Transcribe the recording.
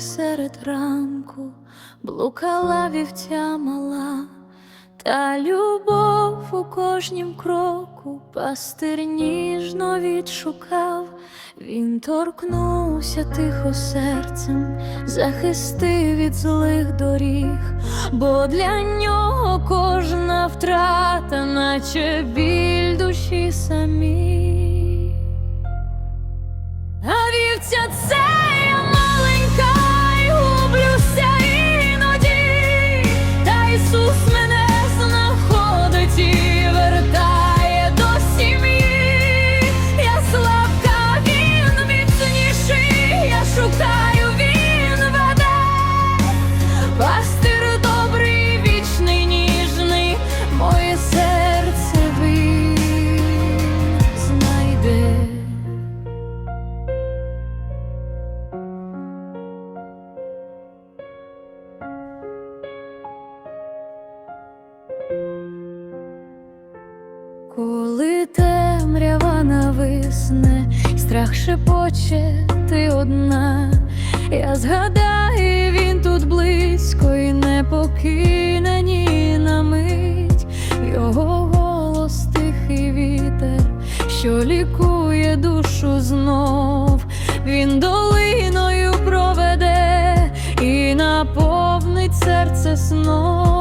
серед ранку блукала вівця мала, та любов у кожнім кроку пастир ніжно відшукав, він торкнувся тихо серцем, захистив від злих доріг, бо для нього кожна втрата, наче біль душі самі. Коли темрява нависне, страх шепоче, ти одна, я згадаю, він тут близько і не покине ні на мить, його голос тихий вітер, що лікує душу знов, він долиною проведе і наповнить серце сном.